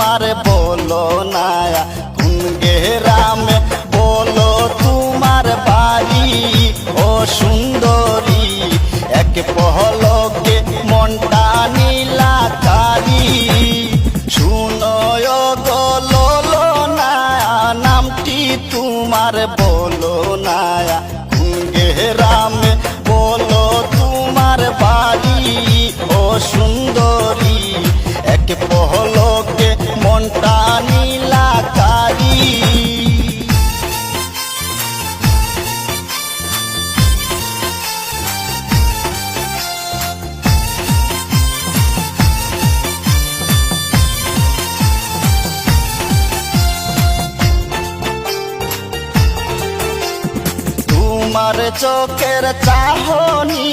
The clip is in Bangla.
তোমার বলো না কোন গেরামে বলো তোমার বাড়ি? ও সুন্দরী, এক পহলকে মনটা নীলাকারি। শুনো গো লোলো না নামটি তোমার বলো না কোন গেরামে বলো তোমার বাড়ি? ও সুন্দরী, এক পহলকে তোমার চোখের চাহনি